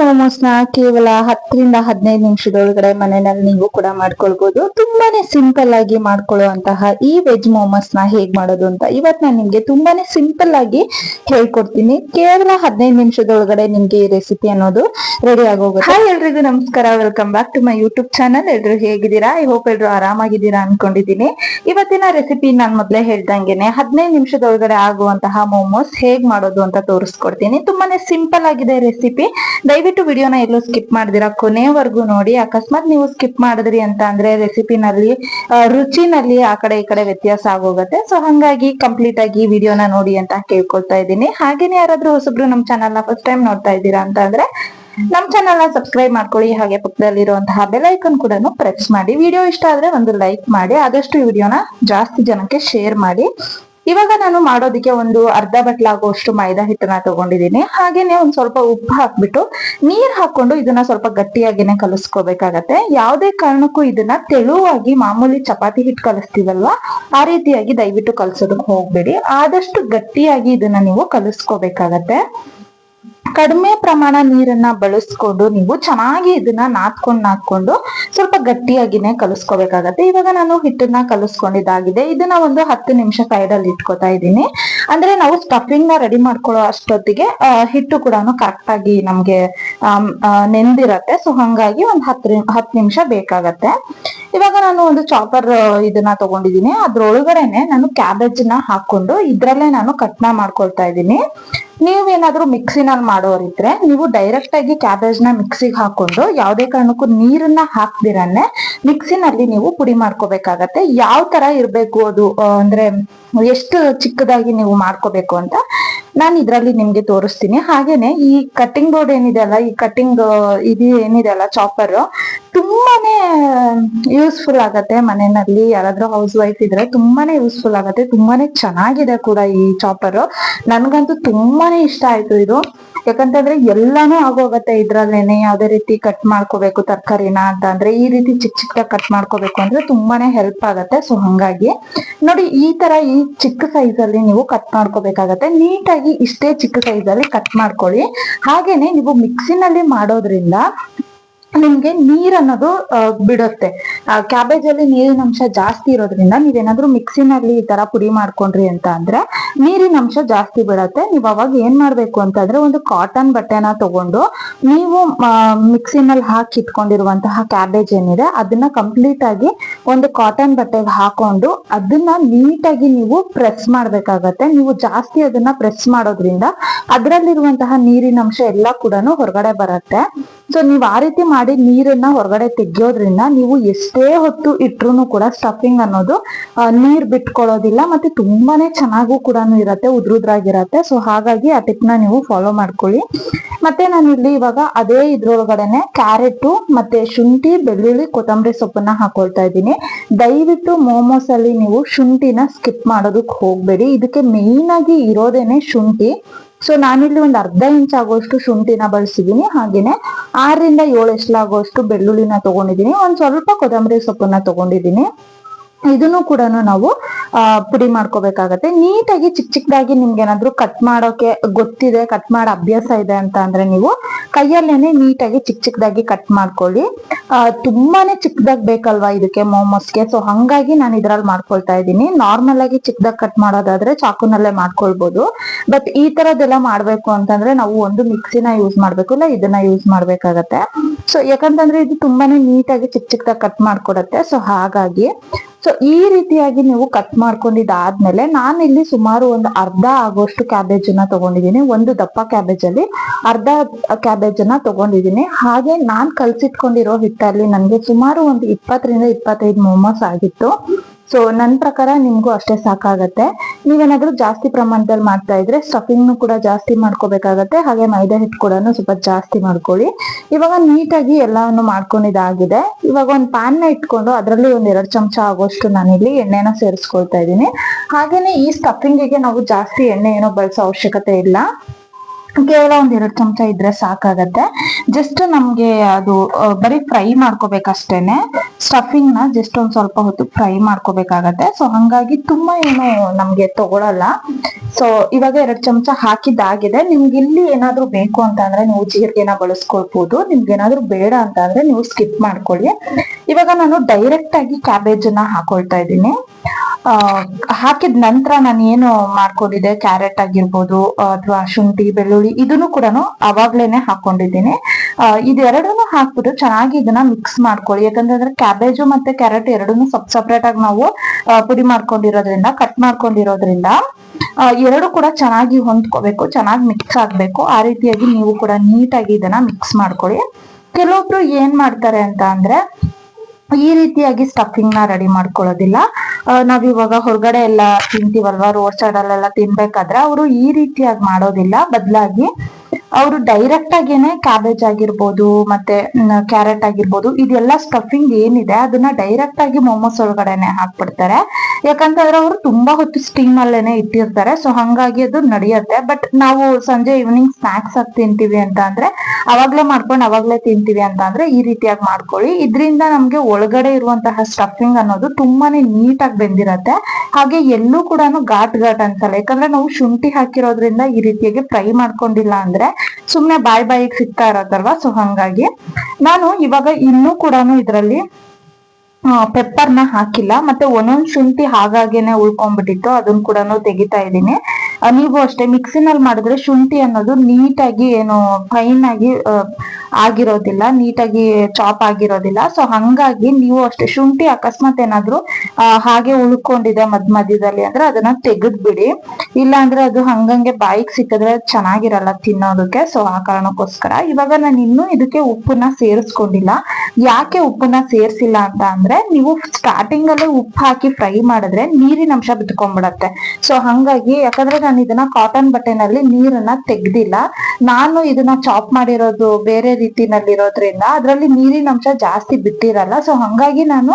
ಮೋಮೋಸ್ನ ಕೇವಲ ಹತ್ತರಿಂದ ಹದಿನೈದು ನಿಮಿಷದೊಳಗಡೆ ಮನೆಯಲ್ಲಿ ನೀವು ಕೂಡ ಮಾಡ್ಕೊಳ್ಬಹುದು ತುಂಬಾನೇ ಸಿಂಪಲ್ ಆಗಿ ಮಾಡ್ಕೊಳ್ಳುವಂತಹ ಈ ವೆಜ್ ಮೋಮೋಸ್ನ ಹೇಗ್ ಮಾಡೋದು ಅಂತ ಇವತ್ ನಾನು ನಿಮ್ಗೆ ತುಂಬಾನೇ ಸಿಂಪಲ್ ಆಗಿ ಹೇಳ್ಕೊಡ್ತೀನಿ. ಕೇವಲ ಹದಿನೈದು ನಿಮಿಷದೊಳಗಡೆ ನಿಮ್ಗೆ ಈ ರೆಸಿಪಿ ಅನ್ನೋದು ರೆಡಿ ಆಗೋಗುತ್ತೆ. ಹಾಯ್ ಎಲ್ರಿಗೂ ನಮಸ್ಕಾರ. Welcome back to my YouTube channel ಎಲ್ರು ಹೇಗಿದ್ದೀರಾ? ಐ ಹೋಪ್ ಎಲ್ರು ಆರಾಮಾಗಿದ್ದೀರಾ ಅನ್ಕೊಂಡಿದ್ದೀನಿ. ಇವತ್ತಿನ ರೆಸಿಪಿ ನಾನ್ ಮೊದ್ಲೇ ಹೇಳ್ದಂಗೆನೆ ಹದಿನೈದು ನಿಮಿಷದೊಳಗಡೆ ಆಗುವಂತಹ ಮೋಮೋಸ್ ಹೇಗ್ ಮಾಡೋದು ಅಂತ ತೋರಿಸ್ಕೊಡ್ತೀನಿ. ತುಂಬಾನೇ ಸಿಂಪಲ್ ಆಗಿದೆ ರೆಸಿಪಿ ದಯವಿಟ್ಟು ವಿಡಿಯೋನ ಎಲ್ಲೂ ಸ್ಕಿಪ್ ಮಾಡಿದಿರಾ. ಕೊನೆವರೆಗೂ ನೋಡಿ, ಅಕಸ್ಮಾತ್ ನೀವು ಸ್ಕಿಪ್ ಮಾಡಿದ್ರಿ ಅಂತ ಅಂದ್ರೆ ರೆಸಿಪಿನಲ್ಲಿ ರುಚಿನಲ್ಲಿ ಆ ಕಡೆ ಈ ಕಡೆ ವ್ಯತ್ಯಾಸ ಆಗೋಗುತ್ತೆ. ಸೊ ಹಂಗಾಗಿ ಕಂಪ್ಲೀಟ್ ಆಗಿ ವಿಡಿಯೋನ ನೋಡಿ ಅಂತ ಕೇಳ್ಕೊಳ್ತಾ ಇದ್ದೀನಿ. ಹಾಗೇನೆ ಯಾರಾದ್ರೂ ಹೊಸಬ್ರು ನಮ್ ಚಾನಲ್ ಫಸ್ಟ್ ಟೈಮ್ ನೋಡ್ತಾ ಇದ್ದೀರಾ ಅಂತ ಅಂದ್ರೆ, ನಮ್ ಚಾನಲ್ ಸಬ್ಸ್ಕ್ರೈಬ್ ಮಾಡ್ಕೊಳ್ಳಿ. ಹಾಗೆ ಪಕ್ಕದಲ್ಲಿರುವಂತಹ ಬೆಲ್ ಐಕನ್ ಕೂಡ ಪ್ರೆಸ್ ಮಾಡಿ. ವಿಡಿಯೋ ಇಷ್ಟ ಆದ್ರೆ ಒಂದು ಲೈಕ್ ಮಾಡಿ. ಆದಷ್ಟು ವಿಡಿಯೋನ ಜಾಸ್ತಿ ಜನಕ್ಕೆ ಶೇರ್ ಮಾಡಿ. ಇವಾಗ ನಾನು ಮಾಡೋದಕ್ಕೆ ಒಂದು ಅರ್ಧ ಬಟ್ಲಾಗುವಷ್ಟು ಮೈದಾ ಹಿಟ್ಟನ್ನ ತಗೊಂಡಿದ್ದೀನಿ. ಹಾಗೇನೆ ಒಂದ್ ಸ್ವಲ್ಪ ಉಪ್ಪು ಹಾಕ್ಬಿಟ್ಟು ನೀರ್ ಹಾಕೊಂಡು ಇದನ್ನ ಸ್ವಲ್ಪ ಗಟ್ಟಿಯಾಗಿನೆ ಕಲಿಸ್ಕೋಬೇಕಾಗತ್ತೆ. ಯಾವುದೇ ಕಾರಣಕ್ಕೂ ಇದನ್ನ ತೆಳುವಾಗಿ ಮಾಮೂಲಿ ಚಪಾತಿ ಹಿಟ್ಟು ಕಲಿಸ್ತೀವಲ್ವಾ, ಆ ರೀತಿಯಾಗಿ ದಯವಿಟ್ಟು ಕಲ್ಸೋದಕ್ಕೆ ಹೋಗ್ಬೇಡಿ. ಆದಷ್ಟು ಗಟ್ಟಿಯಾಗಿ ಇದನ್ನ ನೀವು ಕಲಿಸ್ಕೋಬೇಕಾಗತ್ತೆ. ಕಡಿಮೆ ಪ್ರಮಾಣ ನೀರನ್ನ ಬಳಸ್ಕೊಂಡು ನೀವು ಚೆನ್ನಾಗಿ ಇದನ್ನ ನಾದ್ಕೊಂಡು ನಾದ್ಕೊಂಡು ಸ್ವಲ್ಪ ಗಟ್ಟಿಯಾಗಿನೇ ಕಲಿಸ್ಕೋಬೇಕಾಗತ್ತೆ. ಇವಾಗ ನಾನು ಹಿಟ್ಟನ್ನ ಕಲಿಸ್ಕೊಂಡಿದ್ದಾಗಿದೆ. ಇದನ್ನ ಒಂದು ಹತ್ತು ನಿಮಿಷ ಸೈಡಲ್ಲಿ ಇಟ್ಕೋತಾ ಇದ್ದೀನಿ. ಅಂದ್ರೆ ನಾವು ಸ್ಟಫಿಂಗ್ನ ರೆಡಿ ಮಾಡ್ಕೊಳ್ಳೋ ಅಷ್ಟೊತ್ತಿಗೆ ಹಿಟ್ಟು ಕೂಡ ಕರೆಕ್ಟ್ ಆಗಿ ನಮ್ಗೆ ನೆಂದಿರತ್ತೆ. ಸೊ ಹಂಗಾಗಿ ಒಂದ್ ಹತ್ತು ಹತ್ತು ನಿಮಿಷ ಬೇಕಾಗತ್ತೆ. ಇವಾಗ ನಾನು ಒಂದು ಚಾಪರ್ ಇದನ್ನ ತಗೊಂಡಿದ್ದೀನಿ. ಅದ್ರೊಳಗಡೆನೆ ನಾನು ಕ್ಯಾಬೇಜ್ನ ಹಾಕೊಂಡು ಇದ್ರಲ್ಲೇ ನಾನು ಕಟ್ನ ಮಾಡ್ಕೊಳ್ತಾ ಇದ್ದೀನಿ. ನೀವೇನಾದ್ರೂ ಮಿಕ್ಸಿನಲ್ಲಿ ಮಾಡೋರಿದ್ರೆ ನೀವು ಡೈರೆಕ್ಟ್ ಆಗಿ ಕ್ಯಾಬೇಜ್ನ ಮಿಕ್ಸಿಗೆ ಹಾಕೊಂಡು ಯಾವುದೇ ಕಾರಣಕ್ಕೂ ನೀರನ್ನ ಹಾಕ್ದಿರನ್ನೆ ಮಿಕ್ಸಿನಲ್ಲಿ ನೀವು ಪುಡಿ ಮಾಡ್ಕೋಬೇಕಾಗತ್ತೆ. ಯಾವ ತರ ಇರಬೇಕು ಅದು ಅಂದ್ರೆ ಎಷ್ಟು ಚಿಕ್ಕದಾಗಿ ನೀವು ಮಾಡ್ಕೋಬೇಕು ಅಂತ ನಾನು ಇದರಲ್ಲಿ ನಿಮ್ಗೆ ತೋರಿಸ್ತೀನಿ. ಹಾಗೇನೆ ಈ ಕಟ್ಟಿಂಗ್ ಬೋರ್ಡ್ ಏನಿದೆ ಅಲ್ಲ, ಈ ಕಟ್ಟಿಂಗ್ ಇದು ಏನಿದೆ ಅಲ್ಲ ಚಾಪರ್ ತುಂಬಾನೇ ಯೂಸ್ಫುಲ್ ಆಗತ್ತೆ ಮನೆಯಲ್ಲಿ. ಯಾರಾದ್ರೂ ಹೌಸ್ ವೈಫ್ ಇದ್ರೆ ತುಂಬಾನೇ ಯೂಸ್ಫುಲ್ ಆಗತ್ತೆ. ತುಂಬಾನೇ ಚೆನ್ನಾಗಿದೆ ಕೂಡ ಈ ಚಾಪರ್ ನನ್ಗಂತೂ ತುಂಬಾನೇ ಇಷ್ಟ ಆಯ್ತು ಇದು. ಯಾಕಂತಂದ್ರೆ ಎಲ್ಲಾನು ಆಗೋಗತ್ತೆ ಇದ್ರಲ್ಲೇನೆ. ಯಾವ್ದೇ ರೀತಿ ಕಟ್ ಮಾಡ್ಕೋಬೇಕು ತರಕಾರಿನ ಅಂತ ಅಂದ್ರೆ ಈ ರೀತಿ ಚಿಕ್ಕ ಚಿಕ್ಕದಾಗಿ ಕಟ್ ಮಾಡ್ಕೋಬೇಕು ಅಂದ್ರೆ ತುಂಬಾನೇ ಹೆಲ್ಪ್ ಆಗತ್ತೆ. ಸೊ ಹಂಗಾಗಿ ನೋಡಿ ಈ ತರ ಈ ಚಿಕ್ಕ ಸೈಜ್ ಅಲ್ಲಿ ನೀವು ಕಟ್ ಮಾಡ್ಕೋಬೇಕಾಗತ್ತೆ. ನೀಟಾಗಿ ಇಷ್ಟೇ ಚಿಕ್ಕ ಸೈಜ್ ಅಲ್ಲಿ ಕಟ್ ಮಾಡ್ಕೊಳ್ಳಿ. ಹಾಗೇನೆ ನೀವು ಮಿಕ್ಸಿನಲ್ಲಿ ಮಾಡೋದ್ರಿಂದ ನಿಮ್ಗೆ ನೀರ್ ಅನ್ನೋದು ಬಿಡುತ್ತೆ. ಕ್ಯಾಬೇಜ್ ಅಲ್ಲಿ ನೀರಿನ ಅಂಶ ಜಾಸ್ತಿ ಇರೋದ್ರಿಂದ ನೀವೇನಾದ್ರೂ ಮಿಕ್ಸಿನಲ್ಲಿ ಈ ತರ ಪುಡಿ ಮಾಡ್ಕೊಂಡ್ರಿ ಅಂತ ಅಂದ್ರೆ ನೀರಿನ ಅಂಶ ಜಾಸ್ತಿ ಬಿಡತ್ತೆ. ನೀವ್ ಅವಾಗ ಏನ್ ಮಾಡ್ಬೇಕು ಅಂತಂದ್ರೆ ಒಂದು ಕಾಟನ್ ಬಟ್ಟೆನ ತಗೊಂಡು ನೀವು ಮಿಕ್ಸಿನಲ್ಲಿ ಹಾಕಿ ಇಟ್ಕೊಂಡಿರುವಂತಹ ಕ್ಯಾಬೇಜ್ ಏನಿದೆ ಅದನ್ನ ಕಂಪ್ಲೀಟ್ ಆಗಿ ಒಂದು ಕಾಟನ್ ಬಟ್ಟೆಗೆ ಹಾಕೊಂಡು ಅದನ್ನ ನೀಟಾಗಿ ನೀವು ಪ್ರೆಸ್ ಮಾಡ್ಬೇಕಾಗತ್ತೆ. ನೀವು ಜಾಸ್ತಿ ಅದನ್ನ ಪ್ರೆಸ್ ಮಾಡೋದ್ರಿಂದ ಅದ್ರಲ್ಲಿರುವಂತಹ ನೀರಿನ ಅಂಶ ಎಲ್ಲ ಕೂಡ ಹೊರಗಡೆ ಬರುತ್ತೆ. ಸೊ ನೀವು ಆ ರೀತಿ ಮಾಡಿ ನೀರನ್ನ ಹೊರಗಡೆ ತೆಗಿಯೋದ್ರಿಂದ ನೀವು ಎಷ್ಟೇ ಹೊತ್ತು ಇಟ್ರು ಕೂಡ ಸ್ಟಫಿಂಗ್ ಅನ್ನೋದು ನೀರ್ ಬಿಟ್ಕೊಳ್ಳೋದಿಲ್ಲ ಮತ್ತೆ ತುಂಬಾನೇ ಚೆನ್ನಾಗೂ ಕೂಡ ಇರತ್ತೆ, ಉದ್ರುದ್ರಾಗಿರತ್ತೆ. ಸೊ ಹಾಗಾಗಿ ಆ ಟಿಪ್ ನೀವು ಫಾಲೋ ಮಾಡ್ಕೊಳ್ಳಿ. ಮತ್ತೆ ನಾನು ಇಲ್ಲಿ ಇವಾಗ ಅದೇ ಇದ್ರೊಳಗಡೆನೆ ಕ್ಯಾರೆಟ್ ಮತ್ತೆ ಶುಂಠಿ, ಬೆಳ್ಳುಳ್ಳಿ, ಕೊತ್ತಂಬರಿ ಸೊಪ್ಪನ್ನ ಹಾಕೊಳ್ತಾ ಇದ್ದೀನಿ. ದಯವಿಟ್ಟು ಮೋಮೋಸ್ ಅಲ್ಲಿ ನೀವು ಶುಂಠಿನ ಸ್ಕಿಪ್ ಮಾಡೋದಕ್ಕೆ ಹೋಗ್ಬೇಡಿ. ಇದಕ್ಕೆ ಮೇಯ್ನ್ ಆಗಿ ಇರೋದೇನೆ ಶುಂಠಿ. ಸೊ ನಾನಿಲ್ಲಿ ಒಂದು ಅರ್ಧ ಇಂಚ್ ಆಗುವಷ್ಟು ಶುಂಠಿನ ಬಳಸಿದೀನಿ ಹಾಗೇನೆ ಆರರಿಂದ ಏಳು ಎಷ್ಟಾಗುವಷ್ಟು ಬೆಳ್ಳುಳ್ಳಿನ ತಗೊಂಡಿದೀನಿ ಒಂದ್ ಸ್ವಲ್ಪ ಕೊತ್ತಂಬರಿ ಸೊಪ್ಪನ್ನ ತಗೊಂಡಿದೀನಿ ಇದನ್ನು ಕೂಡ ನಾವು ಆ, ಪುಡಿ ಮಾಡ್ಕೋಬೇಕಾಗತ್ತೆ. ನೀಟಾಗಿ ಚಿಕ್ಕ ಚಿಕ್ಕದಾಗಿ ನಿಮ್ಗೆ ಏನಾದ್ರು ಕಟ್ ಮಾಡೋಕೆ ಗೊತ್ತಿದೆ ಕಟ್ ಮಾಡೋ ಅಭ್ಯಾಸ ಇದೆ ಅಂತ ಅಂದ್ರೆ ನೀವು ಕೈಯಲ್ಲೇನೆ ನೀಟಾಗಿ ಚಿಕ್ಕ ಚಿಕ್ಕದಾಗಿ ಕಟ್ ಮಾಡ್ಕೊಳ್ಳಿ. ಆ, ತುಂಬಾನೇ ಚಿಕ್ಕದಾಗಿ ಬೇಕಲ್ವಾ ಇದಕ್ಕೆ ಮೋಮೋಸ್ಗೆ? ಸೊ ಹಂಗಾಗಿ ನಾನು ಇದ್ರಲ್ಲಿ ಮಾಡ್ಕೊಳ್ತಾ ಇದ್ದೀನಿ. ನಾರ್ಮಲ್ ಆಗಿ ಚಿಕ್ಕದಾಗಿ ಕಟ್ ಮಾಡೋದಾದ್ರೆ ಚಾಕುನಲ್ಲೇ ಮಾಡ್ಕೊಳ್ಬಹುದು ಬಟ್ ಈ ತರದೆಲ್ಲ ಮಾಡ್ಬೇಕು ಅಂತಂದ್ರೆ ನಾವು ಒಂದು ಮಿಕ್ಸಿನ ಯೂಸ್ ಮಾಡ್ಬೇಕು ಇಲ್ಲ ಇದನ್ನ ಯೂಸ್ ಮಾಡ್ಬೇಕಾಗತ್ತೆ. ಸೊ ಯಾಕಂತಂದ್ರೆ ಇದು ತುಂಬಾನೇ ನೀಟಾಗಿ ಚಿಕ್ಕ ಚಿಕ್ಕದಾಗಿ ಕಟ್ ಮಾಡ್ಕೊಡತ್ತೆ. ಸೊ ಹಾಗಾಗಿ ಸೊ ಈ ರೀತಿಯಾಗಿ ನೀವು ಕಟ್ ಮಾಡ್ಕೊಂಡಿದ್ದಾದ್ಮೇಲೆ ನಾನು ಇಲ್ಲಿ ಸುಮಾರು ಒಂದು ಅರ್ಧ ಆಗೋಷ್ಟು ಕ್ಯಾಬೇಜ್ ಅನ್ನ ತಗೊಂಡಿದ್ದೀನಿ. ಒಂದು ದಪ್ಪ ಕ್ಯಾಬೇಜ್ ಅಲ್ಲಿ ಅರ್ಧ ಕ್ಯಾಬೇಜ್ ಅನ್ನ ತಗೊಂಡಿದ್ದೀನಿ. ಹಾಗೆ ನಾನ್ ಕಲ್ಸಿಟ್ಕೊಂಡಿರೋ ಹಿಟ್ಟಲ್ಲಿ ನನ್ಗೆ ಸುಮಾರು ಒಂದು ಇಪ್ಪತ್ತರಿಂದ ಇಪ್ಪತ್ತೈದು ಮೊಮೋಸ್ ಆಗಿತ್ತು. ಸೊ ನನ್ನ ಪ್ರಕಾರ ನಿಮ್ಗೂ ಅಷ್ಟೇ ಸಾಕಾಗತ್ತೆ. ನೀವೇನಾದ್ರೂ ಜಾಸ್ತಿ ಪ್ರಮಾಣದಲ್ಲಿ ಮಾಡ್ತಾ ಇದ್ರೆ ಸ್ಟಫಿಂಗ್ ಕೂಡ ಜಾಸ್ತಿ ಮಾಡ್ಕೋಬೇಕಾಗತ್ತೆ. ಹಾಗೆ ಮೈದಾ ಹಿಟ್ಟು ಕೂಡ ಸ್ವಲ್ಪ ಜಾಸ್ತಿ ಮಾಡ್ಕೊಳ್ಳಿ. ಇವಾಗ ನೀಟಾಗಿ ಎಲ್ಲವನ್ನು ಮಾಡ್ಕೊಂಡಿದ್ದಾಗಿದೆ. ಇವಾಗ ಒಂದು ಪ್ಯಾನ್ನ ಇಟ್ಕೊಂಡು ಅದರಲ್ಲಿ ಒಂದ್ ಎರಡು ಚಮಚ ಆಗೋಷ್ಟು ನಾನಿಲ್ಲಿ ಎಣ್ಣೆನ ಸೇರಿಸ್ಕೊಳ್ತಾ ಇದ್ದೀನಿ. ಹಾಗೇನೆ ಈ ಸ್ಟಫಿಂಗಿಗೆ ನಾವು ಜಾಸ್ತಿ ಎಣ್ಣೆ ಏನೋ ಬಳಸೋ ಅವಶ್ಯಕತೆ ಇಲ್ಲ. ಕೇವಲ ಒಂದ್ ಎರಡು ಚಮಚ ಇದ್ರೆ ಸಾಕಾಗತ್ತೆ. ಜಸ್ಟ್ ನಮ್ಗೆ ಅದು ಬರೀ ಫ್ರೈ ಮಾಡ್ಕೋಬೇಕಷ್ಟೇನೆ. ಸ್ಟಫಿಂಗ್ನ ಜಸ್ಟ್ ಒಂದ್ ಸ್ವಲ್ಪ ಹೊತ್ತು ಫ್ರೈ ಮಾಡ್ಕೋಬೇಕಾಗತ್ತೆ. ಸೊ ಹಂಗಾಗಿ ತುಂಬಾ ಏನು ನಮ್ಗೆ ತಗೊಳಲ್ಲ. ಸೊ ಇವಾಗ ಎರಡ್ ಚಮಚ ಹಾಕಿದ್ದಾಗಿದೆ ನಿಮ್ಗೆ ಇಲ್ಲಿ ಏನಾದ್ರೂ ಬೇಕು ಅಂತ ಅಂದ್ರೆ ನೀವು ಜೀರಿಗೆನ ಬಳಸ್ಕೊಳ್ಬಹುದು ನಿಮ್ಗೆ ಏನಾದ್ರೂ ಬೇಡ ಅಂತ ಅಂದ್ರೆ ನೀವು ಸ್ಕಿಪ್ ಮಾಡ್ಕೊಳ್ಳಿ. ಇವಾಗ ನಾನು ಡೈರೆಕ್ಟ್ ಆಗಿ ಕ್ಯಾಬೇಜ್ ಅನ್ನ ಹಾಕೊಳ್ತಾ ಇದ್ದೀನಿ. ಹಾಕಿದ ನಂತರ ನಾನು ಏನು ಮಾಡ್ಕೊಂಡಿದ್ದೆ? ಕ್ಯಾರೆಟ್ ಆಗಿರ್ಬೋದು ಅಥವಾ ಶುಂಠಿ, ಬೆಳ್ಳುಳ್ಳಿ, ಇದನ್ನು ಕೂಡ ಅವಾಗ್ಲೇನೆ ಹಾಕೊಂಡಿದ್ದೀನಿ. ಇದೆರಡನ್ನು ಹಾಕ್ಬಿಟ್ಟು ಚೆನ್ನಾಗಿ ಇದನ್ನ ಮಿಕ್ಸ್ ಮಾಡ್ಕೊಳ್ಳಿ. ಯಾಕಂದ್ರೆ ಕ್ಯಾಬೇಜು ಮತ್ತೆ ಕ್ಯಾರೆಟ್ ಎರಡನ್ನು ಸಪ್ ಸಪ್ರೇಟ್ ಆಗಿ ನಾವು ಪುಡಿ ಮಾಡ್ಕೊಂಡಿರೋದ್ರಿಂದ ಕಟ್ ಮಾಡ್ಕೊಂಡಿರೋದ್ರಿಂದ ಎರಡು ಕೂಡ ಚೆನ್ನಾಗಿ ಹೊಂದ್ಕೋಬೇಕು, ಚೆನ್ನಾಗಿ ಮಿಕ್ಸ್ ಆಗ್ಬೇಕು. ಆ ರೀತಿಯಾಗಿ ನೀವು ಕೂಡ ನೀಟಾಗಿ ಇದನ್ನ ಮಿಕ್ಸ್ ಮಾಡ್ಕೊಳ್ಳಿ. ಕೆಲವೊಬ್ರು ಏನ್ ಮಾಡ್ತಾರೆ ಅಂತ ಅಂದ್ರೆ ಈ ರೀತಿಯಾಗಿ ಸ್ಟಫಿಂಗ್ನ ರೆಡಿ ಮಾಡ್ಕೊಳ್ಳೋದಿಲ್ಲ. ನಾವ್ ಇವಾಗ ಹೊರಗಡೆ ಎಲ್ಲ ತಿಂತೀವಲ್ವಾ ರೋಡ್ ಸೈಡ್ ಅಲ್ಲೆಲ್ಲ ತಿನ್ಬೇಕಾದ್ರೆ ಅವರು ಈ ರೀತಿಯಾಗಿ ಮಾಡೋದಿಲ್ಲ. ಬದಲಾಗಿ ಅವರು ಡೈರೆಕ್ಟ್ ಆಗೇನೆ ಕ್ಯಾಬೇಜ್ ಆಗಿರ್ಬೋದು, ಮತ್ತೆ ಕ್ಯಾರೆಟ್ ಆಗಿರ್ಬೋದು, ಇದೆಲ್ಲ ಸ್ಟಫಿಂಗ್ ಏನಿದೆ, ಅದನ್ನ ಡೈರೆಕ್ಟ್ ಆಗಿ ಮೊಮೋಸ್ ಒಳಗಡೆನೆ ಹಾಕ್ಬಿಡ್ತಾರೆ. ಯಾಕಂತಂದ್ರೆ ಅವರು ತುಂಬಾ ಹೊತ್ತು ಸ್ಟೀಮ್ ಅಲ್ಲೇನೆ ಇಟ್ಟಿರ್ತಾರೆ. ಸೊ ಹಂಗಾಗಿ ಅದು ನಡೆಯುತ್ತೆ. ಬಟ್ ನಾವು ಸಂಜೆ ಈವ್ನಿಂಗ್ ಸ್ನಾಕ್ಸ್ ಆಗಿ ತಿಂತೀವಿ ಅಂತ ಅಂದ್ರೆ, ಅವಾಗ್ಲೇ ಮಾಡ್ಕೊಂಡು ಅವಾಗ್ಲೇ ತಿಂತೀವಿ ಅಂತ ಅಂದ್ರೆ ಈ ರೀತಿಯಾಗಿ ಮಾಡ್ಕೊಳ್ಳಿ. ಇದರಿಂದ ನಮ್ಗೆ ಒಳಗಡೆ ಇರುವಂತಹ ಸ್ಟಫಿಂಗ್ ಅನ್ನೋದು ತುಂಬಾನೇ ನೀಟಾಗಿ ಬೆಂದಿರತ್ತೆ. ಹಾಗೆ ಎಲ್ಲೂ ಕೂಡ ಘಾಟ್ ಘಾಟ್ ಅನ್ಸಲ್ಲ ಯಾಕಂದ್ರೆ ನಾವು ಶುಂಠಿ ಹಾಕಿರೋದ್ರಿಂದ ಈ ರೀತಿಯಾಗಿ ಫ್ರೈ ಮಾಡ್ಕೊಂಡಿಲ್ಲ ಅಂದ್ರೆ ಸುಮ್ನೆ ಬಾಯ್ ಬಾಯಿಗೆ ಸಿಗ್ತಾ ಇರೋದಲ್ವಾ ಸೊ ಹಂಗಾಗಿ ನಾನು ಇವಾಗ ಇನ್ನೂ ಕೂಡ ಇದರಲ್ಲಿ ಪೆಪ್ಪರ್ನ ಹಾಕಿಲ್ಲ ಮತ್ತೆ ಒಂದೊಂದ್ ಶುಂಠಿ ಹಾಗಾಗೇನೆ ಉಳ್ಕೊಂಡ್ಬಿಟ್ಟಿತ್ತು ಅದನ್ನ ಕೂಡ ತೆಗಿತಾ ಇದ್ದೀನಿ. ನೀವು ಅಷ್ಟೇ ಮಿಕ್ಸಿನಲ್ಲಿ ಮಾಡಿದ್ರೆ ಶುಂಠಿ ಅನ್ನೋದು ನೀಟಾಗಿ ಏನು ಫೈನ್ ಆಗಿ ಆಗಿರೋದಿಲ್ಲ, ನೀಟಾಗಿ ಚಾಪ್ ಆಗಿರೋದಿಲ್ಲ. ಸೊ ಹಂಗಾಗಿ ನೀವು ಅಷ್ಟೇ ಶುಂಠಿ ಅಕಸ್ಮಾತ್ ಏನಾದ್ರು ಹಾಗೆ ಉಳ್ಕೊಂಡಿದೆ ಮಧ್ಯ ಮಧ್ಯದಲ್ಲಿ ಅಂದ್ರೆ ಅದನ್ನ ತೆಗೆದ್ಬಿಡಿ. ಇಲ್ಲ ಅಂದ್ರೆ ಅದು ಹಂಗಂಗೆ ಬಾಯಿಗೆ ಸಿಕ್ಕಿದ್ರೆ ಚೆನ್ನಾಗಿರಲ್ಲ ತಿನ್ನೋದಕ್ಕೆ. ಸೊ ಆ ಕಾರಣಕ್ಕೋಸ್ಕರ. ಇವಾಗ ನಾನು ಇನ್ನೂ ಇದಕ್ಕೆ ಉಪ್ಪನ್ನ ಸೇರಿಸ್ಕೊಂಡಿಲ್ಲ. ಯಾಕೆ ಉಪ್ಪನ್ನ ಸೇರಿಸಿಲ್ಲ ಅಂತ ಅಂದ್ರೆ, ನೀವು ಸ್ಟಾರ್ಟಿಂಗ್ ಅಲ್ಲೇ ಉಪ್ಪು ಹಾಕಿ ಫ್ರೈ ಮಾಡಿದ್ರೆ ನೀರಿನ ಅಂಶ ಬಿತ್ಕೊಂಡ್ಬಿಡತ್ತೆ. ಸೊ ಹಂಗಾಗಿ ಯಾಕಂದ್ರೆ ನಾನು ಇದನ್ನ ಕಾಟನ್ ಬಟ್ಟೆನಲ್ಲಿ ನೀರನ್ನ ತೆಗ್ದಿಲ್ಲ. ನಾನು ಇದನ್ನ ಚಾಪ್ ಮಾಡಿರೋದು ಬೇರೆ ರೀತಿನಲ್ಲಿರೋದ್ರಿಂದ ಅದ್ರಲ್ಲಿ ನೀರಿನ ಅಂಶ ಜಾಸ್ತಿ ಬಿಟ್ಟಿರಲ್ಲ. ಸೊ ಹಂಗಾಗಿ ನಾನು,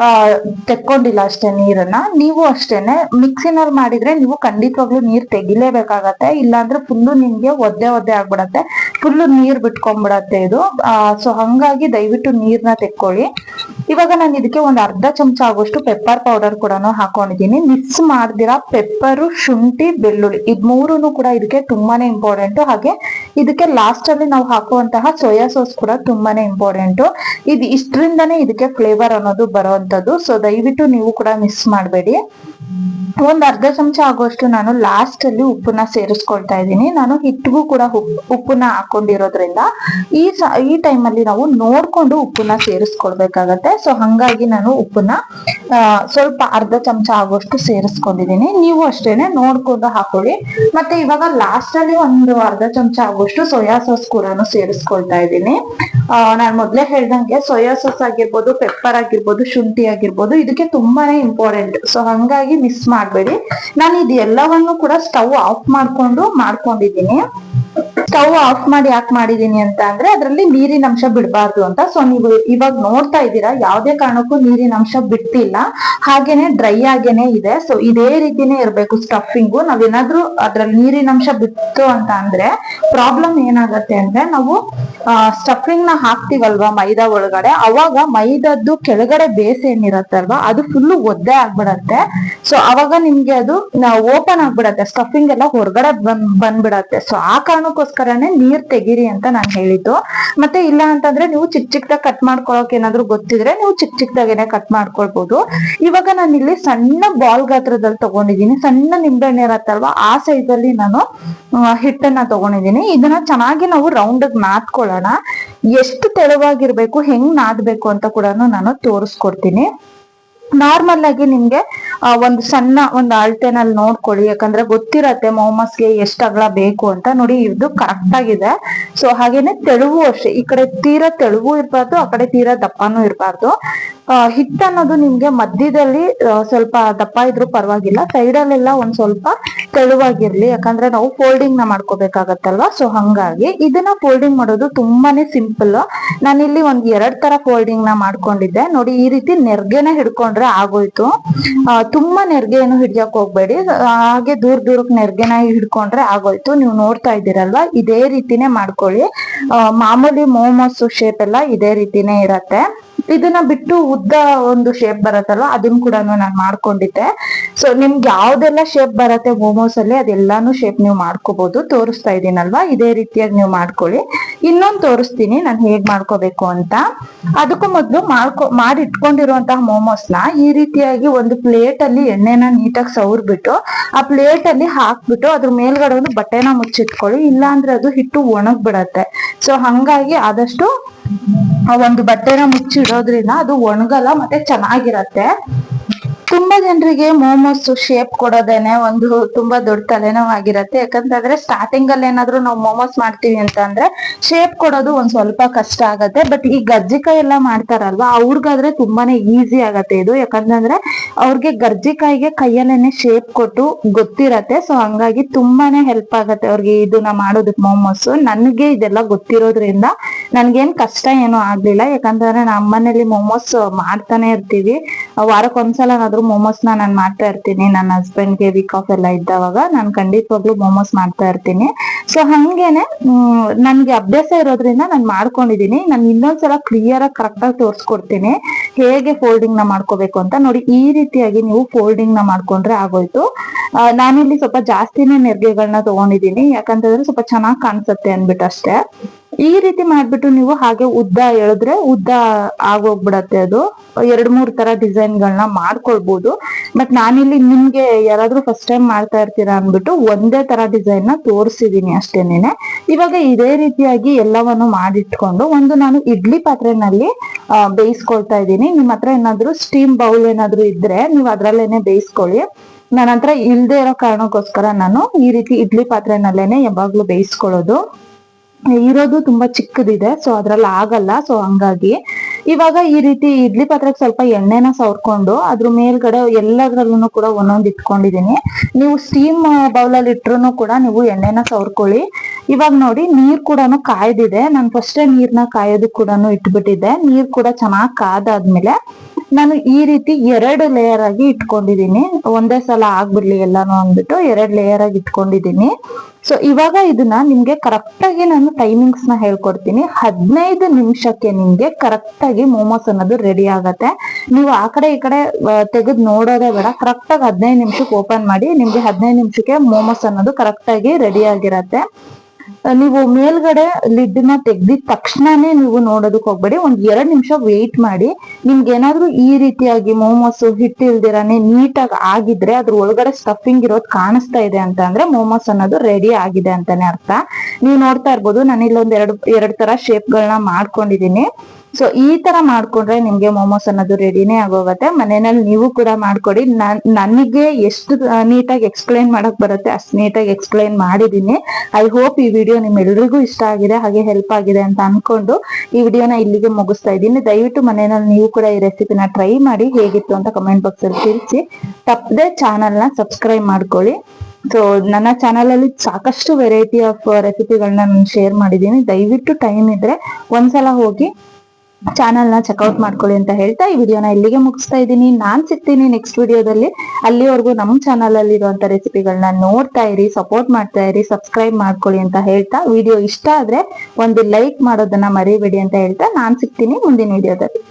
ಆ, ತೆಕ್ಕೊಂಡಿಲ್ಲ ಅಷ್ಟೇ ನೀರನ್ನ. ನೀವು ಅಷ್ಟೇನೆ ಮಿಕ್ಸಿನಲ್ಲಿ ಮಾಡಿದ್ರೆ ನೀವು ಖಂಡಿತವಾಗ್ಲೂ ನೀರ್ ತೆಗಿಲೇಬೇಕಾಗತ್ತೆ. ಇಲ್ಲಾಂದ್ರೆ ಫುಲ್ಲು ನಿಮ್ಗೆ ಒದ್ದೆ ಒದ್ದೆ ಆಗ್ಬಿಡತ್ತೆ. ಫುಲ್ಲು ನೀರ್ ಬಿಟ್ಕೊಂಡ್ಬಿಡತ್ತೆ ಇದು. ಸೊ ಹಂಗಾಗಿ ದಯವಿಟ್ಟು ನೀರ್ನ ತೆಕ್ಕೊಳ್ಳಿ. ಇವಾಗ ನಾನು ಇದಕ್ಕೆ ಒಂದು ಅರ್ಧ ಚಮಚ ಆಗುವಷ್ಟು ಪೆಪ್ಪರ್ ಪೌಡರ್ ಕೂಡ ಹಾಕೊಂಡಿದ್ದೀನಿ. ಮಿಕ್ಸ್ ಮಾಡ್ದಿರಾ ಪೆಪ್ಪರು ಶುಂಠಿ, ಬೆಳ್ಳುಳ್ಳಿ. ಇದ್ ಮೂರುನು ಕೂಡ ಇದಕ್ಕೆ ತುಂಬಾನೇ ಇಂಪಾರ್ಟೆಂಟ್ ಹಾಗೆ ಇದಕ್ಕೆ ಲಾಸ್ಟ್ ಅಲ್ಲಿ ನಾವು ಹಾಕುವಂತಹ ಸೋಯಾ ಸಾಸ್ ಕೂಡ ತುಂಬಾನೇ ಇಂಪಾರ್ಟೆಂಟ್ ಇದು ಇಷ್ಟರಿಂದಾನೇ ಇದಕ್ಕೆ ಫ್ಲೇವರ್ ಅನ್ನೋದು ಬರುವಂತದ್ದು ಸೊ ದಯವಿಟ್ಟು ನೀವು ಕೂಡ ಮಿಸ್ ಮಾಡಬೇಡಿ. ಒಂದು ಅರ್ಧ ಚಮಚ ಆಗುವಷ್ಟು ನಾನು ಲಾಸ್ಟ್ ಅಲ್ಲಿ ಉಪ್ಪನ್ನ ಸೇರಿಸ್ಕೊಳ್ತಾ ಇದ್ದೀನಿ. ನಾನು ಹಿಟ್ಟಿಗೂ ಕೂಡ ಉಪ್- ಉಪ್ಪನ್ನ ಹಾಕೊಂಡಿರೋದ್ರಿಂದ ಈ ಈ ಟೈಮ್ ಅಲ್ಲಿ ನಾವು ನೋಡ್ಕೊಂಡು ಉಪ್ಪನ್ನ ಸೇರಿಸ್ಕೊಳ್ಬೇಕಾಗತ್ತೆ. ಸೊ ಹಂಗಾಗಿ ನಾನು ಉಪ್ಪನ್ನ ಸ್ವಲ್ಪ ಅರ್ಧ ಚಮಚ ಆಗೋಷ್ಟು ಸೇರಿಸ್ಕೊಂಡಿದ್ದೀನಿ. ನೀವು ಅಷ್ಟೇನೆ ನೋಡ್ಕೊಂಡು ಹಾಕೊಳ್ಳಿ. ಮತ್ತೆ ಇವಾಗ ಲಾಸ್ಟ್ ಅಲ್ಲಿ ಒಂದು ಅರ್ಧ ಚಮಚ ಆಗೋಷ್ಟು ಸೋಯಾ ಸಾಸ್ ಕೂಡ ಸೇರಿಸ್ಕೊಳ್ತಾ ಇದ್ದೀನಿ. ನಾನು ಮೊದ್ಲೇ ಹೇಳ್ದಂಗೆ ಸೋಯಾ ಸಾಸ್ ಆಗಿರ್ಬೋದು ಪೆಪ್ಪರ್ ಆಗಿರ್ಬೋದು, ಶುಂಠಿ ಆಗಿರ್ಬೋದು, ಇದಕ್ಕೆ ತುಂಬಾನೇ ಇಂಪಾರ್ಟೆಂಟ್ ಸೊ ಹಂಗಾಗಿ ಮಿಸ್ ಮಾಡಬೇಡಿ. ನಾನು ಇದು ಎಲ್ಲವನ್ನು ಕೂಡ ಸ್ಟವ್ ಆಫ್ ಮಾಡ್ಕೊಂಡು ಮಾಡ್ಕೊಂಡಿದ್ದೀನಿ. ಸ್ಟವ್ ಆಫ್ ಮಾಡಿ ಯಾಕೆ ಮಾಡಿದೀನಿ ಅಂತ ಅಂದ್ರೆ ಅದರಲ್ಲಿ ನೀರಿನ ಅಂಶ ಬಿಡಬಾರ್ದು ಅಂತ. ಸೊ ನೀವು ಇವಾಗ ನೋಡ್ತಾ ಇದ್ದೀರಾ, ಯಾವ್ದೇ ಕಾರಣಕ್ಕೂ ನೀರಿನ ಅಂಶ ಬಿಟ್ಟಿಲ್ಲ ಹಾಗೇನೆ ಡ್ರೈ ಆಗೇನೆ ಇದೆ. ಸೊ ಇದೇ ರೀತಿನೇ ಇರಬೇಕು ಸ್ಟಫಿಂಗು. ನಾವೇನಾದ್ರೂ ಅದ್ರಲ್ಲಿ ನೀರಿನ ಅಂಶ ಬಿತ್ತು ಅಂತ ಅಂದ್ರೆ ಪ್ರಾಬ್ಲಮ್ ಏನಾಗತ್ತೆ ಅಂದ್ರೆ ನಾವು ಸ್ಟಫಿಂಗ್ನ ಹಾಕ್ತಿವಲ್ವಾ ಮೈದಾ ಒಳಗಡೆ? ಅವಾಗ ಮೈದದ್ದು ಕೆಳಗಡೆ ಬೇಸ್ ಏನಿರತ್ತಲ್ವಾ ಅದು ಫುಲ್ ಒದ್ದೆ ಆಗ್ಬಿಡತ್ತೆ. ಸೊ ಅವಾಗ ನಿಮ್ಗೆ ಅದು ಓಪನ್ ಆಗ್ಬಿಡತ್ತೆ. ಸ್ಟಫಿಂಗ್ ಎಲ್ಲ ಹೊರಗಡೆ ಬಂದ್, ಬಂದ್ಬಿಡತ್ತೆ. ಸೊ ಆ ಕಾರಣಕ್ಕೋಸ್ಕರನೇ ನೀರ್ ತೆಗೀರಿ ಅಂತ ನಾನು ಹೇಳಿದ್ದು. ಮತ್ತೆ ಇಲ್ಲ ಅಂತಂದ್ರೆ ನೀವು ಚಿಕ್ಕ ಚಿಕ್ಕದಾಗ ಕಟ್ ಮಾಡ್ಕೊಳಕ್ ಏನಾದ್ರು ಗೊತ್ತಿದ್ರೆ ನೀವು ಚಿಕ್ಕ ಚಿಕ್ಕದಾಗೇನೆ ಕಟ್ ಮಾಡ್ಕೊಳ್ಬಹುದು ಇವಾಗ ನಾನು ಇಲ್ಲಿ ಸಣ್ಣ ಬಾಲ್ ಗಾತ್ರದಲ್ಲಿ ತಗೊಂಡಿದ್ದೀನಿ. ಸಣ್ಣ ನಿಂಬೆಹಣ್ಣೆ ಇರತ್ತಲ್ವಾ, ಆ ಸೈಜ್ ಅಲ್ಲಿ ನಾನು ಹಿಟ್ಟನ್ನ ತಗೊಂಡಿದ್ದೀನಿ. ಇದನ್ನ ಚೆನ್ನಾಗಿ ನಾವು ರೌಂಡ್ ನಾದ್ಕೊಳ್ಳೋಣ. ಎಷ್ಟು ತೆಳುವಾಗಿರ್ಬೇಕು, ಹೆಂಗ್ ನಾದ್ಬೇಕು ಅಂತ ಕೂಡ ನಾನು ತೋರಿಸ್ಕೊಡ್ತೀನಿ. ನಾರ್ಮಲ್ ಆಗಿ ನಿಮ್ಗೆ ಒಂದು ಸಣ್ಣ ಒಂದು ಅಳತೆನಲ್ಲಿ ನೋಡ್ಕೊಳ್ಳಿ. ಯಾಕಂದ್ರೆ ಗೊತ್ತಿರತ್ತೆ ಮೊಮಸ್ಗೆ ಎಷ್ಟು ಅಗಲ ಬೇಕು ಅಂತ. ನೋಡಿ, ಇದು ಕರೆಕ್ಟ್ ಆಗಿದೆ. ಸೊ ಹಾಗೇನೆ ತೆಳುವು ಅಷ್ಟೇ. ಈ ಕಡೆ ತೀರಾ ತೆಳುವು ಇರಬಾರ್ದು, ಆ ಕಡೆ ತೀರಾ ದಪ್ಪನೂ ಇರಬಾರ್ದು. ಹಿಟ್ಟು ಅನ್ನೋದು ನಿಮ್ಗೆ ಮಧ್ಯದಲ್ಲಿ ಸ್ವಲ್ಪ ದಪ್ಪ ಇದ್ರೂ ಪರವಾಗಿಲ್ಲ. ಸೈಡಲ್ಲೆಲ್ಲ ಒಂದ್ ಸ್ವಲ್ಪ ತೆಳುವಾಗಿರ್ಲಿ. ಯಾಕಂದ್ರೆ ನಾವು ಫೋಲ್ಡಿಂಗ್ನ ಮಾಡ್ಕೋಬೇಕಾಗತ್ತಲ್ವಾ? ಸೊ ಹಂಗಾಗಿ ಇದನ್ನ ಫೋಲ್ಡಿಂಗ್ ಮಾಡೋದು ತುಂಬಾನೇ ಸಿಂಪಲ್ ನಾನಿಲ್ಲಿ ಒಂದ್ ಎರಡ್ ತರ ಫೋಲ್ಡಿಂಗ್ನ ಮಾಡ್ಕೊಂಡಿದ್ದೆ. ನೋಡಿ, ಈ ರೀತಿ ನೆರ್ಗೆನ ಹಿಡ್ಕೊಂಡ್ರೆ ಆಗೋಯ್ತು. ತುಂಬಾ ನೆರ್ಗೆ ಏನು ಹಿಡಿಯಕ್ ಹೋಗ್ಬೇಡಿ. ಹಾಗೆ ದೂರ ದೂರಕ್ ನೆರ್ಗೆನ ಹಿಡ್ಕೊಂಡ್ರೆ ಆಗೋಯ್ತು. ನೀವು ನೋಡ್ತಾ ಇದ್ದೀರಲ್ವಾ? ಇದೇ ರೀತಿನೇ ಮಾಡ್ಕೊಳ್ಳಿ. ಮಾಮೂಲಿ ಮೋಮೋಸ್ ಶೇಪ್ ಎಲ್ಲ ಇದೇ ರೀತಿನೇ ಇರತ್ತೆ. ಇದನ್ನ ಬಿಟ್ಟು ಉದ್ದ ಒಂದು ಶೇಪ್ ಬರತ್ತಲ್ಲ ಅದನ್ನ ಕೂಡ ನಾನು ಮಾಡ್ಕೊಂಡಿದ್ದೆ. ಸೊ ನಿಮ್ಗೆ ಯಾವ್ದೆಲ್ಲ ಶೇಪ್ ಬರತ್ತೆ ಮೋಮೋಸ್ ಅಲ್ಲಿ, ಅದೆಲ್ಲಾನು ಶೇಪ್ ನೀವು ಮಾಡ್ಕೋಬಹುದು ತೋರಿಸ್ತಾ ಇದೀನಲ್ವಾ ಇದೇ ರೀತಿಯಾಗಿ ನೀವು ಮಾಡ್ಕೊಳ್ಳಿ. ಇನ್ನೊಂದು ತೋರಿಸ್ತೀನಿ, ನಾನು ಹೇಗ್ ಮಾಡ್ಕೋಬೇಕು ಅಂತ. ಅದಕ್ಕೂ ಮೊದಲು ಮಾಡ್ಕೊ ಮಾಡಿ ಇಟ್ಕೊಂಡಿರುವಂತಹ ಮೋಮೋಸ್ನ ಈ ರೀತಿಯಾಗಿ ಒಂದು ಪ್ಲೇಟ್ ಅಲ್ಲಿ ಎಣ್ಣೆನ ನೀಟಾಗಿ ಸವರ್ಬಿಟ್ಟು, ಆ ಪ್ಲೇಟ್ ಅಲ್ಲಿ ಹಾಕ್ಬಿಟ್ಟು ಅದ್ರ ಮೇಲ್ಗಡೆ ಒಂದು ಬಟ್ಟೆನ ಮುಚ್ಚಿಟ್ಕೊಳ್ಳಿ. ಇಲ್ಲಾಂದ್ರೆ ಅದು ಹಿಟ್ಟು ಒಣಗ್ ಬಿಡತ್ತೆ ಸೊ ಹಂಗಾಗಿ ಆದಷ್ಟು ಆ ಒಂದು ಬಟ್ಟೆನ ಮುಚ್ಚಿಡೋದ್ರಿಂದ ಅದು ಒಣಗಲ್ಲ ಮತ್ತೆ ಚೆನ್ನಾಗಿರತ್ತೆ. ತುಂಬಾ ಜನರಿಗೆ ಮೋಮೋಸ್ ಶೇಪ್ ಕೊಡೋದೇನೆ ಒಂದು ತುಂಬಾ ದೊಡ್ಡ ತಲೆನೋವಾಗಿರತ್ತೆ. ಯಾಕಂತಂದ್ರೆ ಸ್ಟಾರ್ಟಿಂಗ್ ಅಲ್ಲಿ ಏನಾದ್ರು ನಾವು ಮೋಮೋಸ್ ಮಾಡ್ತೀವಿ ಅಂತ ಅಂದ್ರೆ ಶೇಪ್ ಕೊಡೋದು ಒಂದ್ ಸ್ವಲ್ಪ ಕಷ್ಟ ಆಗತ್ತೆ. ಬಟ್ ಈ ಗರ್ಜಿಕಾಯಿ ಎಲ್ಲ ಮಾಡ್ತಾರಲ್ವಾ, ಅವ್ರಿಗಾದ್ರೆ ತುಂಬಾನೇ ಈಸಿ ಆಗತ್ತೆ ಇದು. ಯಾಕಂತಂದ್ರೆ ಅವ್ರಿಗೆ ಗರ್ಜಿಕಾಯಿಗೆ ಕೈಯಲ್ಲೇನೆ ಶೇಪ್ ಕೊಟ್ಟು ಗೊತ್ತಿರತ್ತೆ. ಸೊ ಹಂಗಾಗಿ ತುಂಬಾನೇ ಹೆಲ್ಪ್ ಆಗತ್ತೆ ಅವ್ರಿಗೆ ಇದನ್ನ ಮಾಡೋದಕ್ಕೆ ಮೋಮೋಸ್. ನನ್ಗೆ ಇದೆಲ್ಲ ಗೊತ್ತಿರೋದ್ರಿಂದ ನನ್ಗೇನ್ ಕಷ್ಟ ಏನು ಆಗ್ಲಿಲ್ಲ. ಯಾಕಂತಂದ್ರೆ ನಮ್ಮ ಮನೇಲಿ ಮೋಮೋಸ್ ಮಾಡ್ತಾನೆ ಇರ್ತೀವಿ. ವಾರಕ್ಕೆ ಒಂದ್ಸಲನಾದ್ರೂ ಮೋಮೋಸ್ನ ನಾನ್ ಮಾಡ್ತಾ ಇರ್ತೀನಿ. ನನ್ನ ಹಸ್ಬೆಂಡ್ಗೆ ವೀಕ್ ಆಫ್ ಎಲ್ಲ ಇದ್ದವಾಗ ನಾನು ಖಂಡಿತವಾಗ್ಲೂ ಮೋಮೋಸ್ ಮಾಡ್ತಾ ಇರ್ತೀನಿ. ಸೊ ಹಂಗೇನೆ ನನ್ಗೆ ಅಭ್ಯಾಸ ಇರೋದ್ರಿಂದ ನಾನು ಮಾಡ್ಕೊಂಡಿದೀನಿ. ನಾನು ಇನ್ನೊಂದ್ಸಲ ಕ್ಲಿಯರ್ ಆಗಿ ಕರೆಕ್ಟ್ ಆಗಿ ತೋರಿಸ್ಕೊಡ್ತೀನಿ. ಹೇಗೆ ಫೋಲ್ಡಿಂಗ್ನ ಮಾಡ್ಕೋಬೇಕು ಅಂತ. ನೋಡಿ, ಈ ರೀತಿಯಾಗಿ ನೀವು ಫೋಲ್ಡಿಂಗ್ನ ಮಾಡ್ಕೊಂಡ್ರೆ ಆಗೋಯ್ತು. ನಾನಿಲ್ಲಿ ಸ್ವಲ್ಪ ಜಾಸ್ತಿನೇ ನೆರಿಗೆಗಳನ್ನ ತಗೊಂಡಿದ್ದೀನಿ. ಯಾಕಂತಂದ್ರೆ ಸ್ವಲ್ಪ ಚೆನ್ನಾಗಿ ಕಾಣಿಸುತ್ತೆ ಅನ್ಬಿಟ್ಟು ಅಷ್ಟೇ ಈ ರೀತಿ ಮಾಡ್ಬಿಟ್ಟು ನೀವು ಹಾಗೆ ಉದ್ದ ಎಳೆದ್ರೆ ಉದ್ದ ಆಗೋಗ್ಬಿಡತ್ತೆ ಅದು. ಎರಡ್ ಮೂರ್ ತರ ಡಿಸೈನ್ ಗಳನ್ನ ಮಾಡ್ಕೊಳ್ಬಹುದು ಬಟ್ ನಾನಿಲ್ಲಿ ನಿಮ್ಗೆ ಯಾರಾದ್ರೂ ಫಸ್ಟ್ ಟೈಮ್ ಮಾಡ್ತಾ ಇರ್ತೀರಾ ಅಂದ್ಬಿಟ್ಟು ಒಂದೇ ತರ ಡಿಸೈನ್ನ ತೋರಿಸಿದೀನಿ ಅಷ್ಟೇನೆ ಇವಾಗ ಇದೇ ರೀತಿಯಾಗಿ ಎಲ್ಲವನ್ನು ಮಾಡಿಟ್ಕೊಂಡು ಒಂದು ನಾನು ಇಡ್ಲಿ ಪಾತ್ರೆನಲ್ಲಿ ಬೇಯಿಸ್ಕೊಳ್ತಾ ಇದ್ದೀನಿ. ನಿಮ್ ಹತ್ರ ಏನಾದ್ರೂ ಸ್ಟೀಮ್ ಬೌಲ್ ಏನಾದ್ರೂ ಇದ್ರೆ ನೀವು ಅದ್ರಲ್ಲೇನೆ ಬೇಯಿಸ್ಕೊಳ್ಳಿ. ನನ್ನ ಹತ್ರ ಇಲ್ದೇ ಇರೋ ಕಾರಣಕ್ಕೋಸ್ಕರ ನಾನು ಈ ರೀತಿ ಇಡ್ಲಿ ಪಾತ್ರೆನಲ್ಲೇನೆ ಯಾವಾಗ್ಲೂ ಬೇಯಿಸ್ಕೊಳ್ಳೋದು. ಇರೋದು ತುಂಬಾ ಚಿಕ್ಕದಿದೆ ಸೊ ಅದ್ರಲ್ಲಿ ಆಗಲ್ಲ ಸೊ ಹಂಗಾಗಿ. ಇವಾಗ ಈ ರೀತಿ ಇಡ್ಲಿ ಪಾತ್ರೆಗೆ ಸ್ವಲ್ಪ ಎಣ್ಣೆನ ಸವರ್ಕೊಂಡು, ಅದ್ರ ಮೇಲ್ಗಡೆ ಎಲ್ಲದ್ರಲ್ಲೂ ಕೂಡ ಒಂದೊಂದ್ ಇಟ್ಕೊಂಡಿದೀನಿ. ನೀವು ಸ್ಟೀಮ್ ಬೌಲಲ್ಲಿ ಇಟ್ರು ಕೂಡ ನೀವು ಎಣ್ಣೆನ ಸವರ್ಕೊಳ್ಳಿ. ಇವಾಗ ನೋಡಿ, ನೀರ್ ಕೂಡ ಕಾಯ್ದಿದೆ. ನಾನು ಫಸ್ಟೇ ನೀರ್ನ ಕಾಯೋದಕ್ ಕೂಡ ಇಟ್ಬಿಟ್ಟಿದ್ದೆ. ನೀರ್ ಕೂಡ ಚೆನ್ನಾಗ್ ಕಾದಾದ್ಮೇಲೆ ನಾನು ಈ ರೀತಿ ಎರಡು ಲೇಯರ್ ಆಗಿ ಇಟ್ಕೊಂಡಿದೀನಿ ಒಂದೇ ಸಲ ಆಗ್ಬಿಡ್ಲಿ ಎಲ್ಲಾನು ಅಂದ್ಬಿಟ್ಟು ಎರಡು ಲೇಯರ್ ಆಗಿ ಇಟ್ಕೊಂಡಿದೀನಿ ಸೊ ಇವಾಗ ಇದನ್ನ ನಿಮ್ಗೆ ಕರೆಕ್ಟ್ ಆಗಿ ನಾನು ಟೈಮಿಂಗ್ಸ್ನ ಹೇಳ್ಕೊಡ್ತೀನಿ. ಹದಿನೈದು ನಿಮಿಷಕ್ಕೆ ನಿಮ್ಗೆ ಕರೆಕ್ಟ್ ಆಗಿ ಮೋಮೋಸ್ ಅನ್ನೋದು ರೆಡಿ ಆಗತ್ತೆ. ನೀವು ಆ ಕಡೆ ಈ ಕಡೆ ತೆಗೆದು ನೋಡೋದೇ ಬೇಡ. ಕರೆಕ್ಟ್ ಆಗಿ ಹದಿನೈದು ನಿಮಿಷಕ್ಕೆ ಓಪನ್ ಮಾಡಿ ನಿಮ್ಗೆ ಹದಿನೈದು ನಿಮಿಷಕ್ಕೆ ಮೋಮೋಸ್ ಅನ್ನೋದು ಕರೆಕ್ಟ್ ಆಗಿ ರೆಡಿ ಆಗಿರತ್ತೆ. ನೀವು ಮೇಲ್ಗಡೆ ಲಿಡ್ನ ತೆಗ್ದಿದ ತಕ್ಷಣನೇ ನೀವು ನೋಡೋದಕ್ಕೆ ಹೋಗ್ಬೇಡಿ. ಒಂದ್ ಎರಡ್ ನಿಮಿಷ ವೇಟ್ ಮಾಡಿ. ನಿಮ್ಗೆ ಏನಾದ್ರೂ ಈ ರೀತಿಯಾಗಿ ಮೋಮೋಸ್ ಹಿಟ್ಟು ಇಲ್ದಿರಾನೆ ನೀಟಾಗಿ ಆಗಿದ್ರೆ ಅದ್ರ ಒಳಗಡೆ ಸ್ಟಫಿಂಗ್ ಇರೋದ್ ಕಾಣಿಸ್ತಾ ಇದೆ ಅಂತ ಅಂದ್ರೆ ಮೋಮೋಸ್ ಅನ್ನೋದು ರೆಡಿ ಆಗಿದೆ ಅಂತಾನೆ ಅರ್ಥ. ನೀವು ನೋಡ್ತಾ ಇರ್ಬೋದು. ನಾನು ಇಲ್ಲೊಂದ್ ಎರಡ್ ಎರಡ್ ತರ ಶೇಪ್ ಗಳನ್ನ ಮಾಡ್ಕೊಂಡಿದೀನಿ. ಸೊ ಈ ತರ ಮಾಡ್ಕೊಂಡ್ರೆ ನಿಮ್ಗೆ ಮೋಮೋಸ್ ಅನ್ನೋದು ರೆಡಿನೇ ಆಗೋಗತ್ತೆ. ಮನೆಯಲ್ಲಿ ನೀವು ಕೂಡ ಮಾಡ್ಕೊಡಿ. ನಾನ್, ನನಗೆ ಎಷ್ಟು ನೀಟಾಗಿ ಎಕ್ಸ್ಪ್ಲೈನ್ ಮಾಡಕ್ ಬರುತ್ತೆ ಅಷ್ಟು ನೀಟಾಗಿ ಎಕ್ಸ್ಪ್ಲೈನ್ ಮಾಡಿದೀನಿ. ಐ ಹೋಪ್ ಈ ವಿಡಿಯೋ ನಿಮ್ಮೆಲ್ರಿಗೂ ಇಷ್ಟ ಆಗಿದೆ, ಹಾಗೆ ಹೆಲ್ಪ್ ಆಗಿದೆ ಅಂತ ಅನ್ಕೊಂಡು ಈ ವಿಡಿಯೋನ ಇಲ್ಲಿಗೆ ಮುಗಿಸ್ತಾ ಇದ್ದೀನಿ. ದಯವಿಟ್ಟು ಮನೆಯಲ್ಲಿ ನೀವು ಕೂಡ ಈ ರೆಸಿಪಿನ ಟ್ರೈ ಮಾಡಿ ಹೇಗಿತ್ತು ಅಂತ ಕಮೆಂಟ್ ಬಾಕ್ಸ್ ಅಲ್ಲಿ ತಿಳಿಸಿ. ತಪ್ಪದೆ ಚಾನಲ್ನ ಸಬ್ಸ್ಕ್ರೈಬ್ ಮಾಡ್ಕೊಳ್ಳಿ. ಸೊ ನನ್ನ ಚಾನಲ್ ಅಲ್ಲಿ ಸಾಕಷ್ಟು ವೆರೈಟಿ ಆಫ್ ರೆಸಿಪಿಗಳನ್ನ ನಾನು ಶೇರ್ ಮಾಡಿದ್ದೀನಿ ದಯವಿಟ್ಟು ಟೈಮ್ ಇದ್ರೆ ಒಂದ್ಸಲ ಹೋಗಿ ಚಾನಲ್ನ ಚೆಕ್ಔಟ್ ಮಾಡ್ಕೊಳ್ಳಿ ಅಂತ ಹೇಳ್ತಾ ಈ ವಿಡಿಯೋನ ಇಲ್ಲಿಗೆ ಮುಗಿಸ್ತಾ ಇದ್ದೀನಿ. ನಾನ್ ಸಿಗ್ತೀನಿ ನೆಕ್ಸ್ಟ್ ವಿಡಿಯೋದಲ್ಲಿ. ಅಲ್ಲಿವರೆಗೂ ನಮ್ಮ ಚಾನಲ್ ಅಲ್ಲಿ ಇರುವಂತ ರೆಸಿಪಿಗಳನ್ನ ನೋಡ್ತಾ ಇರಿ ಸಪೋರ್ಟ್ ಮಾಡ್ತಾ ಇರಿ ಸಬ್ಸ್ಕ್ರೈಬ್ ಮಾಡ್ಕೊಳ್ಳಿ ಅಂತ ಹೇಳ್ತಾ ವಿಡಿಯೋ ಇಷ್ಟ ಆದ್ರೆ ಒಂದು ಲೈಕ್ ಮಾಡೋದನ್ನ ಮರಿಬೇಡಿ ಅಂತ ಹೇಳ್ತಾ ನಾನ್ ಸಿಗ್ತೀನಿ ಮುಂದಿನ ವಿಡಿಯೋದಲ್ಲಿ.